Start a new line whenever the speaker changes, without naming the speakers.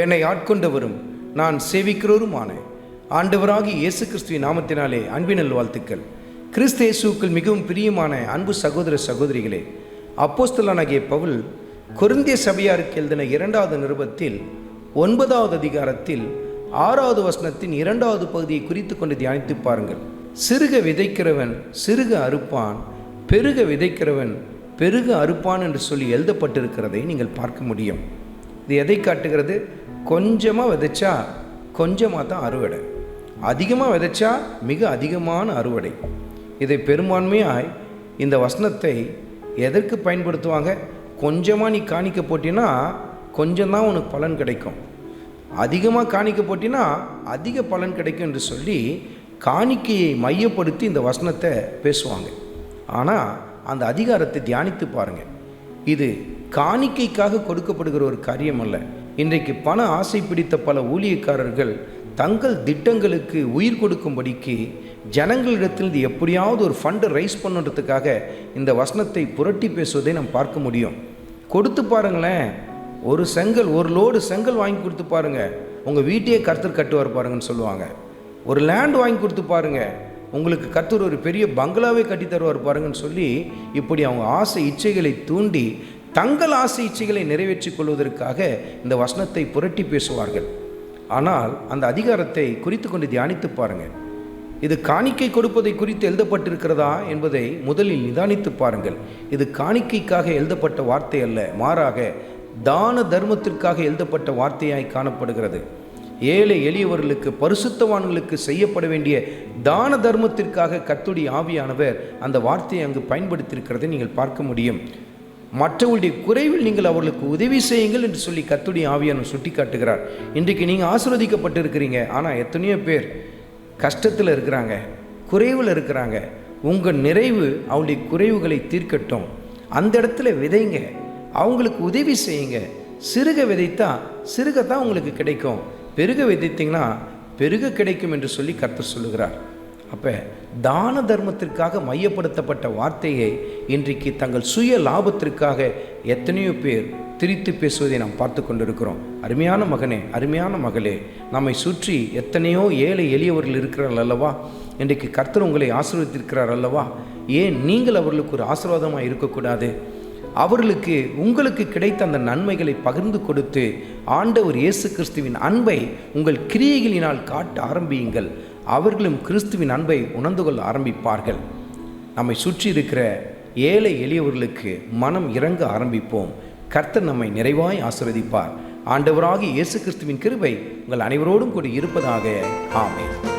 என்னை ஆட்கொண்டவரும் நான் சேவிக்கிறோருமான. ஆண்டவராகி இயேசு கிறிஸ்துவின் நாமத்தினாலே அன்பினல் வாழ்த்துக்கள் கிறிஸ்து இயேசுவுக்குள் மிகவும் பிரியமான அன்பு சகோதர சகோதரிகளே அப்போஸ்தலனாகிய பவுல் கொருந்திய சபையாருக்கு எழுதின இரண்டாவது நிருபத்தில் ஒன்பதாவது அதிகாரத்தில் ஆறாவது வசனத்தின் இரண்டாவது பகுதியை குறித்து கொண்டு தியானித்து பாருங்கள். சிறுக விதைக்கிறவன் சிறுக அறுப்பான் பெருக விதைக்கிறவன் பெருக அறுப்பான் என்று சொல்லி எழுதப்பட்டிருக்கிறதை நீங்கள் பார்க்க முடியும். இது எதை காட்டுகிறது? கொஞ்சமாக விதைச்சா கொஞ்சமாக தான் அறுவடை. அதிகமாக விதைச்சா மிக அதிகமான அறுவடை. இதை பெரும்பான்மையாய் இந்த வசனத்தை எதற்கு பயன்படுத்துவாங்க? கொஞ்சமாக நீ காணிக்க போட்டினா கொஞ்சம் தான் உனக்கு பலன் கிடைக்கும். அதிகமாக காணிக்க போட்டினா அதிக பலன் கிடைக்கும் என்று சொல்லி காணிக்கையை மையப்படுத்தி இந்த வசனத்தை பேசுவாங்க. ஆனால் அந்த அதிகாரத்தை தியானித்து பாருங்கள் இது காணிக்கைக்காக கொடுக்கப்படுகிற ஒரு காரியம் அல்ல. இன்றைக்கு பண ஆசை பிடித்த பல ஊழியக்காரர்கள் தங்கள் திட்டங்களுக்கு உயிர் கொடுக்கும்படிக்கு ஜனங்களிடத்தில் எப்படியாவது ஒரு ஃபண்டை ரைஸ் பண்ணுறதுக்காக இந்த வசனத்தை புரட்டி பேசுவதை நாம் பார்க்க முடியும். கொடுத்து பாருங்களேன். ஒரு செங்கல் ஒரு லோடு செங்கல் வாங்கி கொடுத்து பாருங்கள் உங்கள் வீட்டையே கர்த்தர் கட்டுவார் பாருங்கன்னு சொல்லுவாங்க. ஒரு லேண்ட் வாங்கி கொடுத்து பாருங்கள் உங்களுக்கு கத்தூர் ஒரு பெரிய பங்களாவே கட்டி தருவார் பாருங்கன்னு சொல்லி இப்படி அவங்க ஆசை இச்சைகளை தூண்டி தங்கள் ஆசை இச்சைகளை நிறைவேற்றிக் கொள்வதற்காக இந்த வசனத்தை புரட்டி பேசுவார்கள். ஆனால் அந்த அதிகாரத்தை குறித்து கொண்டு தியானித்து பாருங்கள் இது காணிக்கை கொடுப்பதை குறித்து எழுதப்பட்டிருக்கிறதா என்பதை முதலில் நிதானித்து பாருங்கள். இது காணிக்கைக்காக எழுதப்பட்ட வார்த்தை அல்ல மாறாக தான தர்மத்திற்காக எழுதப்பட்ட வார்த்தையாய் காணப்படுகிறது. ஏழை எளியவர்களுக்கு பரிசுத்தவான்களுக்கு செய்யப்பட வேண்டிய தான தர்மத்திற்காக கத்துடைய ஆவியானவர் அந்த வார்த்தையை அங்கு பயன்படுத்தியிருக்கிறதை நீங்கள் பார்க்க முடியும். மற்றவருடைய குறைவில் நீங்கள் அவர்களுக்கு உதவி செய்யுங்கள் என்று சொல்லி கத்துடைய ஆவியான சுட்டி காட்டுகிறார் இன்றைக்கு நீங்கள் ஆசிர்வதிக்கப்பட்டிருக்கிறீங்க. ஆனால் எத்தனையோ பேர் கஷ்டத்தில் இருக்கிறாங்க குறைவில் இருக்கிறாங்க. உங்கள் நிறைவு அவங்களுடைய குறைவுகளை தீர்க்கட்டும். அந்த இடத்துல விதைங்க. அவங்களுக்கு உதவி செய்யுங்க. சிறுக விதைத்தா சிறுக தான் உங்களுக்கு கிடைக்கும். பெருக விதைத்தீங்கன்னா பெருக கிடைக்கும் என்று சொல்லி கர்த்தர் சொல்லுகிறார். அப்போ தான தர்மத்திற்காக மையப்படுத்தப்பட்ட வார்த்தையை இன்றைக்கு தங்கள் சுய லாபத்திற்காக எத்தனையோ பேர் திரித்து பேசுவதை நாம் பார்த்து கொண்டிருக்கிறோம். அருமையான மகனே அருமையான மகளே நம்மை சுற்றி எத்தனையோ ஏழை எளியவர்கள் இருக்கிறார்கள் அல்லவா? இன்றைக்கு கர்த்தர் உங்களை ஆசீர்வதித்திருக்கிறார் அல்லவா? ஏன் நீங்கள் அவர்களுக்கு ஒரு ஆசீர்வாதமாக இருக்கக்கூடாது? அவர்களுக்கு உங்களுக்கு கிடைத்த அந்த நன்மைகளை பகிர்ந்து கொடுத்து ஆண்டவர் இயேசு கிறிஸ்துவின் அன்பை உங்கள் கிரியைகளினால் காட்ட ஆரம்பியுங்கள். அவர்களும் கிறிஸ்துவின் அன்பை உணர்ந்து கொள்ள ஆரம்பிப்பார்கள். நம்மை சுற்றி இருக்கிற ஏழை எளியவர்களுக்கு மனம் இறங்க ஆரம்பிப்போம். கர்த்தர் நம்மை நிறைவாய் ஆசிர்வதிப்பார். ஆண்டவராகி இயேசு கிறிஸ்துவின் கிருபை உங்கள் அனைவரோடும் கூட இருப்பதாக. ஆமென்.